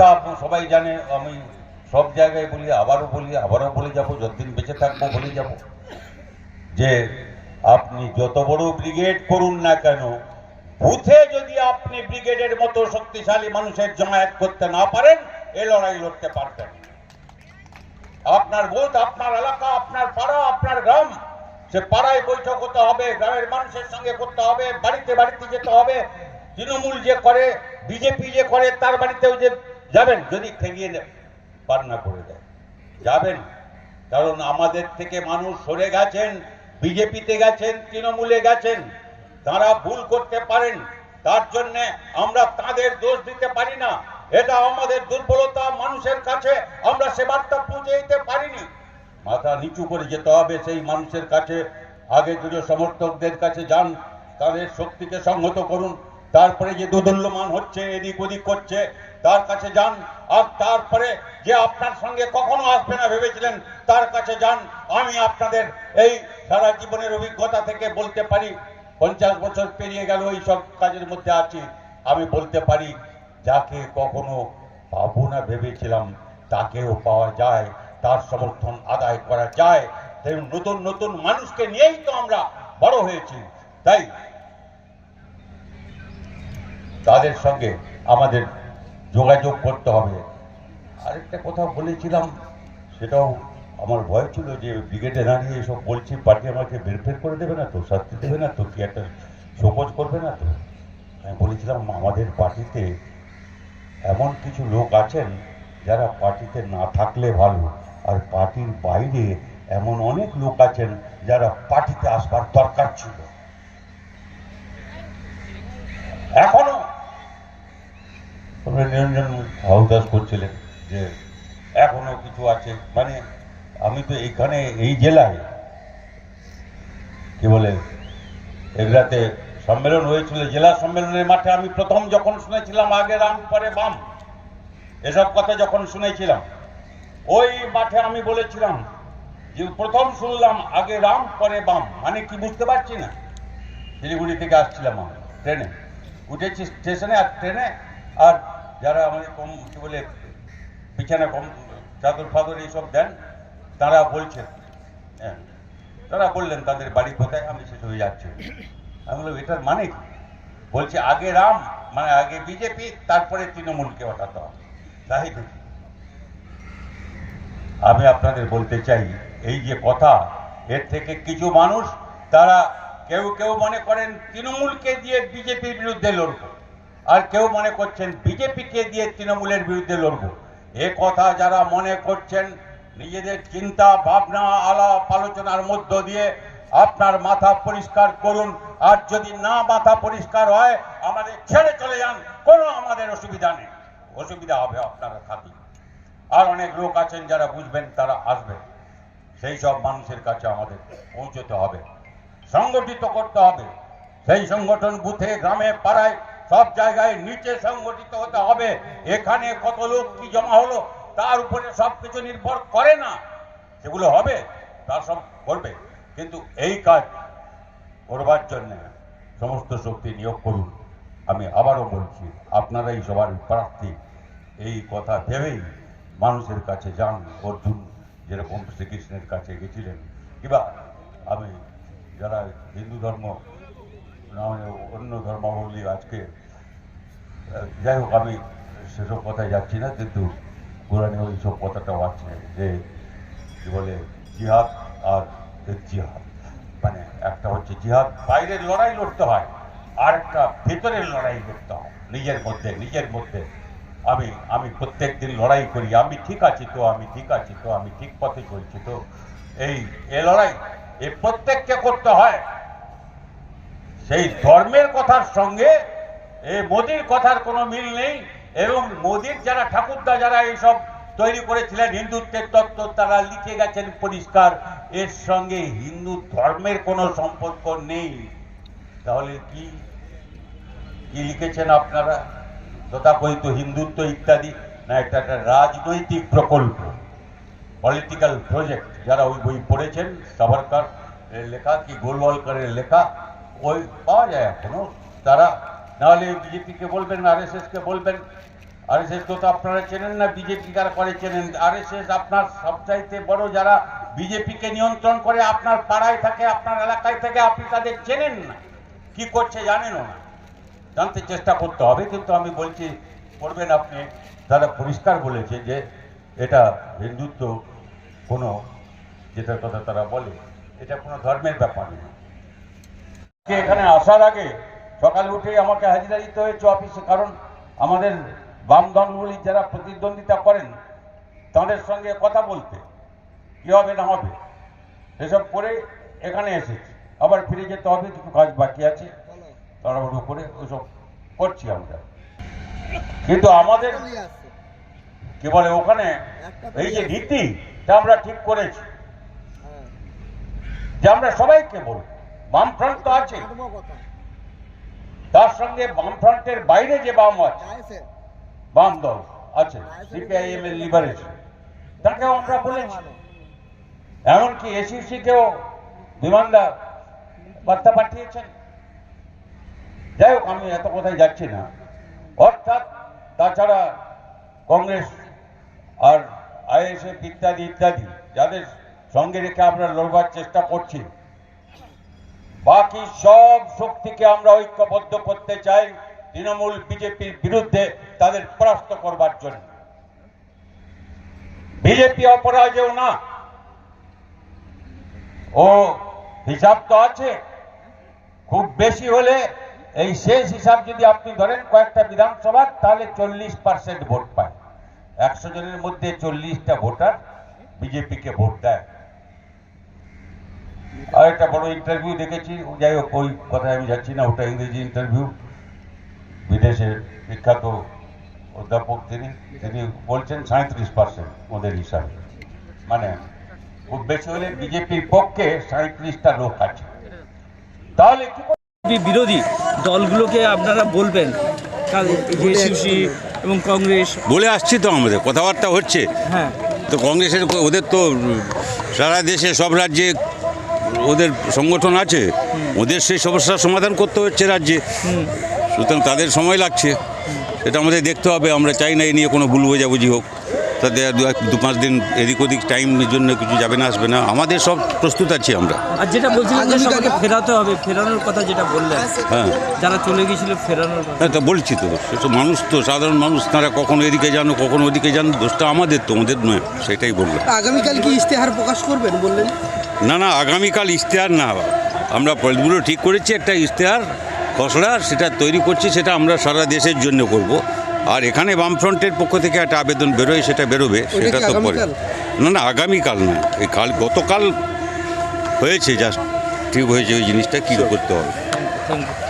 কথা আপনি সবাই জানে, আমি সব জায়গায় বলি, আবারও বলি, আবারও বলে যাব, যতদিন বেঁচে থাকব বলে যাব। যে আপনি যত বড় ব্রিগেড করুন না কেন, বুথে যদি আপনি ব্রিগেডের মতো শক্তিশালী মানুষের জমায়েত করতে না পারেন, এ লড়াই লড়তে পারবেন আপনার বুথ, আপনার এলাকা, আপনার পাড়া, আপনার গ্রাম, সে পাড়ায় বৈঠক হতে হবে, গ্রামের মানুষের সঙ্গে করতে হবে, বাড়িতে বাড়িতে যেতে হবে, তৃণমূল যে করে, বিজেপি যে করে, তার বাড়িতেও যে যাবেন যদি ঠেকিয়ে পার না করে দেয় যাবেন, কারণ আমাদের থেকে মানুষ সরে গেছেন, বিজেপিতে গেছেন, তৃণমূলে গেছেন। তারা ভুল করতে পারেন, তার জন্য আমরা তাদের দোষ দিতে পারি না। এটা আমাদের দুর্বলতা, মানুষের কাছে আমরা সে বার্তা পৌঁছে দিতে পারিনি। মাথা নিচু করে যেতে হবে সেই মানুষের কাছে। আগে দৃঢ় সমর্থকদের কাছে যান, তাদের শক্তিকে সংহত করুন। তারপরে যে দোদল্যমান হচ্ছে, এদিক ওদিক করছে তার কাছে যান, আর তারপরে যে আপনার সঙ্গে কখনো আসবে না ভেবেছিলেন, তার কাছে যান। আমি আপনাদের এই সারা জীবনের অভিজ্ঞতা থেকে বলতে পারি, পঞ্চাশ বছর পেরিয়ে গেল এই সব কাজের মধ্যে আছি। আমি বলতে পারি, যাকে কখনো পাবো না ভেবেছিলাম, তাকেও পাওয়া যায়, তার সমর্থন আদায় করা যায়। তাই নতুন নতুন মানুষকে নিয়েই তো আমরা বড় হয়েছি, তাই? তাদের সঙ্গে আমাদের যোগাযোগ করতে হবে। আরেকটা কথা বলেছিলাম, সেটাও আমার ভয় ছিল যে ব্রিগেডে দাঁড়িয়ে এসব বলছি, পার্টি আমাকে বেরফের করে দেবে না তো, শাস্তি দেবে না তো, কি একটা শোকজ করবে না তো? আমি বলেছিলাম, আমাদের পার্টিতে এমন কিছু লোক আছেন যারা পার্টিতে না থাকলে ভালো, আর পার্টির বাইরে এমন অনেক লোক আছেন যারা পার্টিতে আসবার দরকার ছিল। এখনও তোমরা নিরঞ্জন হাউদাস করছিলেন যে এখনও কিছু আছে। মানে আমি তো এইখানে এই জেলায়, কি বলে এগুলাতে সম্মেলন হয়েছিল, জেলা সম্মেলনের মাঠে আমি প্রথম যখন শুনেছিলাম, আগে রাম, পরে বাম, এসব কথা যখন শুনেছিলাম, ওই মাঠে আমি বলেছিলাম যে প্রথম শুনলাম, আগে রাম, পরে বাম মানে কি বুঝতে পারছি না। শিলিগুড়ি থেকে আসছিলাম আমি ট্রেনে। উঠেছি স্টেশনে আর ট্রেনে, আর যারা আমাদের কম, কি বলে বিছানা কম, চাদর ফাদর এইসব দেন, তারা বলছেন হ্যাঁ তারা বললেন তাদের বাড়ি কোথায়, আমি হয়ে যাচ্ছি। আমি বললাম, এটার মানে কি? বলছে, আগে রাম মানে আগে বিজেপি, তারপরে তৃণমূলকে ওঠাতে হবে। তাই আমি আপনাদের বলতে চাই, এই যে কথা, এর থেকে কিছু মানুষ, তারা কেউ কেউ মনে করেন, তৃণমূলকে দিয়ে বিজেপির বিরুদ্ধে লড়বো। আর কেউ মনে করছেন বিজেপিকে দিয়ে তৃণমূলের বিরুদ্ধে লড়বো। এ কথা যারা মনে করছেন, নিজেদের চিন্তা, ভাবনা, আলাপ, আলোচনার মধ্য দিয়ে আপনার মাথা পরিষ্কার করুন। আর যদি না মাথা পরিষ্কার হয়, আমাদের ছেড়ে চলে যান। কোনো আমাদের অসুবিধা নেই। অসুবিধা হবে আপনারা থাকি আর অনেক লোক আছেন যারা বুঝবেন, তারা আসবেন সেই সব মানুষের কাছে আমাদের পৌঁছতে হবে। সংগঠিত করতে হবে। সেই সংগঠন বুথে, গ্রামে, পাড়ায় সব জায়গায় নিচে সংগঠিত হতে হবে। এখানে কত লোক কি জমা হলো, তার উপরে সব কিছু নির্ভর করে না। সেগুলো হবে তার সব করবে কিন্তু এই কাজ করবার জন্য সমস্ত শক্তি নিয়োগ করুন। আমি আবারও বলছি, আপনারাই সবার প্রার্থী। এই কথা ভেবেই মানুষের কাছে যান, অর্জুন, যেরকম শ্রীকৃষ্ণের কাছে গেছিলেন। কিংবা আমি যারা হিন্দু ধর্ম অন্য ধর্মাবলী আজকে যাই হোক, আমি সেসব কথায় যাচ্ছি না, কিন্তু কোরআনে ওই সব কথাটাও আছে যে, কি বলে, জিহাদ আর জিহাদ। মানে একটা হচ্ছে জিহাদ, বাইরের লড়াই লড়তে হয়, আর একটা ভেতরের লড়াই লড়তে হয়, নিজের মধ্যে নিজের মধ্যে। আমি আমি প্রত্যেক দিন লড়াই করি, আমি ঠিক আছি তো, আমি ঠিক আছি তো, আমি ঠিক পথে চলছি তো, এই, এ লড়াই, এ প্রত্যেককে করতে হয়। সেই ধর্মের কথার সঙ্গে এই মোদির কথার কোনো মিল নেই। এবং মোদির যারা ঠাকুরদা, যারা এইসব তৈরি করেছিলেন, হিন্দুত্বের তত্ত্ব, তারা লিখে গেছেন পরিষ্কার, এর সঙ্গে হিন্দু ধর্মের কোনো সম্পর্ক নেই। তাহলে কি কি লিখেছেন আপনারা? তথাকথিত হিন্দুত্ব ইত্যাদি? না, এটা একটা রাজনৈতিক প্রকল্প পলিটিক্যাল প্রজেক্ট যারা ওই বই পড়েছেন, সাভারকার লেখা কি গোলওয়ালকারের লেখা? ওই পাওয়া যায় এখনও। তারা নাহলে বিজেপিকে বলবেন আর এস কে বলবেন। আরএসএস তো তো আপনারা চেনেন না, বিজেপি কারা করে চেনেন? আরএসএস আপনার সবচাইতে বড় যারা বিজেপিকে নিয়ন্ত্রণ করে, আপনার পাড়ায় থাকে, আপনার এলাকায় থাকে, আপনি তাদের চেনেন না। কি করছে জানেনও না জানতে চেষ্টা করতে হবে, কিন্তু আমি বলছি, করবেন আপনি। তারা পরিষ্কার বলেছে যে এটা হিন্দুত্ব কোনো, যেটার কথা তারা বলে, এটা কোনো ধর্মের ব্যাপার না আজকে এখানে আসার আগে সকালে উঠেই আমাকে হাজিরা দিতে হয়েছে অফিসে, কারণ আমাদের বাম দলগুলি যারা প্রতিদ্বন্দ্বিতা করেন, তাদের সঙ্গে কথা বলতে কি হবে না হবে, এসব করে এখানে এসেছি। আবার ফিরে যেতে হবে, কিছু কাজ বাকি আছে, তাড়াহুড়ো করে ওইসব করছি আমরা। কিন্তু আমাদের কি বলে ওখানে এই যে নীতি তা আমরা ঠিক করেছি, যে আমরা সবাইকে বলব। বামফ্রন্ট তো আছে। তার সঙ্গে বামফ্রন্টের বাইরে যে বাম আছে, বাম দল আছে সিপিআইএম এর লিবারেশন তাকেও আমরা বলেছি। এমনকি এসিসি কেও বিমানদা বার্তা পাঠিয়েছেন। যাই হোক, আমি এত কোথায় যাচ্ছি না। অর্থাৎ তাছাড়া কংগ্রেস আর আইএসএফ ইত্যাদি ইত্যাদি, যাদের সঙ্গে রেখে আমরা লড়বার চেষ্টা করছি বাকি সব শক্তিকে আমরা ঐক্যবদ্ধ করতে চাই, তৃণমূল বিজেপির বিরুদ্ধে তাদের পরাস্ত করবার জন্য। বিজেপি অপরাজেও না। ও হিসাব তো আছে। খুব বেশি হলে এই শেষ হিসাব যদি আপনি ধরেন কয়েকটা বিধানসভার, তাহলে চল্লিশ পার্সেন্ট ভোট পায়। একশো জনের মধ্যে চল্লিশটা ভোটার বিজেপিকে ভোট দেয়। আর একটা বড় ইন্টারভিউ দেখেছি। যাই হোক ওই কথায় আমি যাচ্ছি না ওটা ইংরেজি ইন্টারভিউ বিদেশের বিখ্যাত অধ্যাপক তিনি তিনি বলছেন সাঁত্রিশ পার্সেন্ট ওদের হিসাবে। মানে খুব বেশি হলে বিজেপির পক্ষে সাঁত্রিশটা লোক আছে। তাহলে কি বিরোধী দলগুলোকে আপনারা বলবেন এবং কংগ্রেস। বলে আসছি তো আমাদের কথাবার্তা হচ্ছে। হ্যাঁ। তো কংগ্রেসের ওদের তো সারা দেশে সব রাজ্যে ওদের সংগঠন আছে ওদের সেই সমস্যার সমাধান করতে হচ্ছে রাজ্যে। সুতরাং তাদের সময় লাগছে। এটা আমাদের দেখতে হবে আমরা চাই না এই নিয়ে কোনো ভুল বোঝাবুঝি হোক। তাদের দু এক- দু পাঁচ দিন এদিক ওদিক টাইমের জন্য কিছু যাবে না আসবে না। আমাদের সব প্রস্তুত আছি আমরা। আর যেটা বলছিলাম যে সবাইকে ফেরাতে হবে ফেরানোর কথা যেটা বললেন হ্যাঁ। যারা চলে গিয়েছিল ফেরানোর কথা। হ্যাঁ তা বলছি তো সে তো মানুষ তো সাধারণ মানুষ তারা কখনো এদিকে জানো কখনো ওদিকে জানো দোষটা আমাদের তো ওদের নয় সেটাই বললাম। আগামীকাল কি ইশতেহার প্রকাশ করবেন বললেন? না না আগামীকাল ইশতেহার না আমরা পয়েন্টগুলো ঠিক করেছি একটা ইশতেহার খসড়া সেটা তৈরি করছি সেটা আমরা সারা দেশের জন্য করব। আর এখানে বামফ্রন্টের পক্ষ থেকে একটা আবেদন বেরোয় সেটা বেরোবে সেটা তো পরে। না না আগামীকাল না এই কাল গতকাল হয়েছে জাস্ট ঠিক হয়েছে ওই জিনিসটা কী করতে হবে? Thank you.